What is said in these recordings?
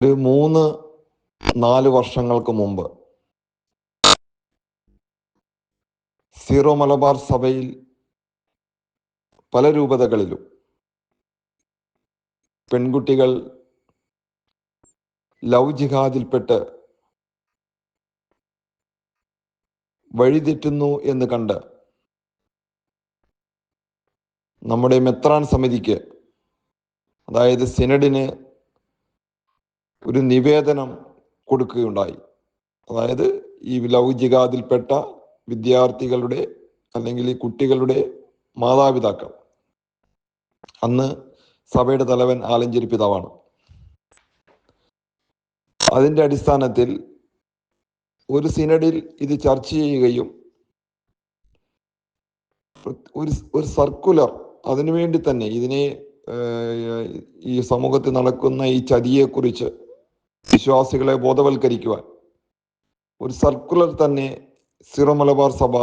ഒരു മൂന്ന് നാല് വർഷങ്ങൾക്ക് മുമ്പ്. സീറോ മലബാർ സഭയിൽ പല രൂപതകളിലും പെൺകുട്ടികൾ ലവ് ജിഹാദിൽപ്പെട്ട് വഴിതെറ്റുന്നു എന്ന് കണ്ട് നമ്മുടെ മെത്രാൻ സമിതിക്ക് അതായത് സിനഡിന് ഒരു നിവേദനം കൊടുക്കുകയുണ്ടായി. അതായത് ഈ ലവ് ജിഹാദിൽപ്പെട്ട വിദ്യാർത്ഥികളുടെ അല്ലെങ്കിൽ ഈ കുട്ടികളുടെ മാതാപിതാക്കൾ. അന്ന് സഭയുടെ തലവൻ ആലഞ്ചേരി പിതാവാണ്. അതിന്റെ അടിസ്ഥാനത്തിൽ ഒരു സിനഡിൽ ഇത് ചർച്ച ചെയ്യുകയും ഒരു ഒരു സർക്കുലർ അതിനുവേണ്ടി തന്നെ ഇതിനെ ഈ സമൂഹത്തിൽ നടക്കുന്ന ഈ ചതിയെക്കുറിച്ച് വിശ്വാസികളെ ബോധവൽക്കരിക്കുവാൻ ഒരു സർക്കുലർ തന്നെ സിറോ മലബാർ സഭ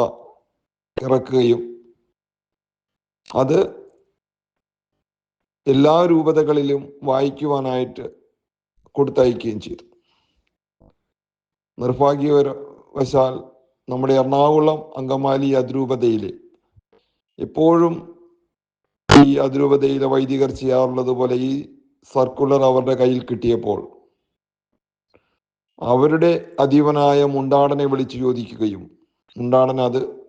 ഇറക്കുകയും അത് എല്ലാ രൂപതകളിലും വായിക്കുവാനായിട്ട് കൊടുത്തയക്കുകയും ചെയ്തു. നിർഭാഗ്യവശാൽ നമ്മുടെ എറണാകുളം അങ്കമാലി അതിരൂപതയിലെ എപ്പോഴും ഈ അതിരൂപതയിലെ വൈദികർ ചെയ്യാറുള്ളത് പോലെ ഈ സർക്കുലർ അവരുടെ കയ്യിൽ കിട്ടിയപ്പോൾ അവരുടെ അധീവനായ മുണ്ടാടനെ വിളിച്ചു ചോദിക്കുകയും മുണ്ടാടൻ അത്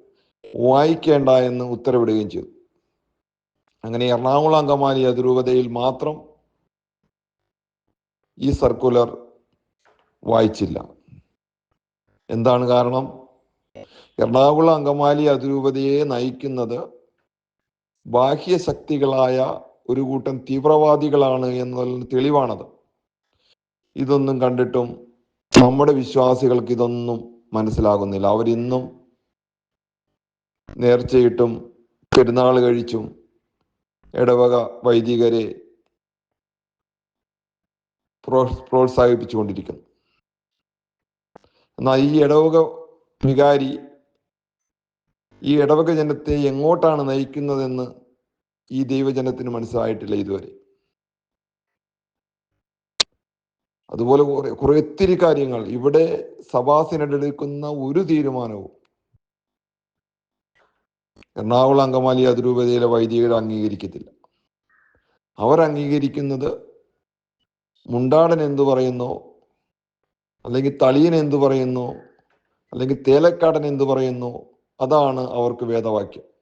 വായിക്കേണ്ട എന്ന് ഉത്തരവിടുകയും ചെയ്തു. അങ്ങനെ എറണാകുളം അങ്കമാലി അതിരൂപതയിൽ മാത്രം ഈ സർക്കുലർ വായിച്ചില്ല. എന്താണ് കാരണം? എറണാകുളം അങ്കമാലി അതിരൂപതയെ നയിക്കുന്നത് ബാഹ്യ ശക്തികളായ ഒരു കൂട്ടം തീവ്രവാദികളാണ് എന്നുള്ള തെളിവാണത്. ഇതൊന്നും കണ്ടിട്ടും നമ്മുടെ വിശ്വാസികൾക്ക് ഇതൊന്നും മനസ്സിലാകുന്നില്ല. അവരിന്നും നേർച്ചയിട്ടും പെരുന്നാൾ കഴിച്ചും ഇടവക വൈദികരെ പ്രോ- പ്രോത്സാഹിപ്പിച്ചുകൊണ്ടിരിക്കുന്നു. എന്നാൽ ഈ ഇടവക വികാരി ഈ ഇടവക ജനത്തെ എങ്ങോട്ടാണ് നയിക്കുന്നതെന്ന് ഈ ദൈവജനത്തിന് മനസ്സിലായിട്ടില്ല ഇതുവരെ. അതുപോലെ കുറെ കുറെ ഒത്തിരി കാര്യങ്ങൾ. ഇവിടെ സഭാസിനെടുക്കുന്ന ഒരു തീരുമാനവും എറണാകുളം അങ്കമാലി അതിരൂപതയിലെ വൈദികർ അംഗീകരിക്കത്തില്ല. അവർ അംഗീകരിക്കുന്നത് മുണ്ടാടൻ എന്തു പറയുന്നു അല്ലെങ്കിൽ തളിയൻ എന്തു പറയുന്നു അല്ലെങ്കിൽ തേലക്കാടൻ എന്തു പറയുന്നു അതാണ് അവർക്ക് വേദവാക്യം.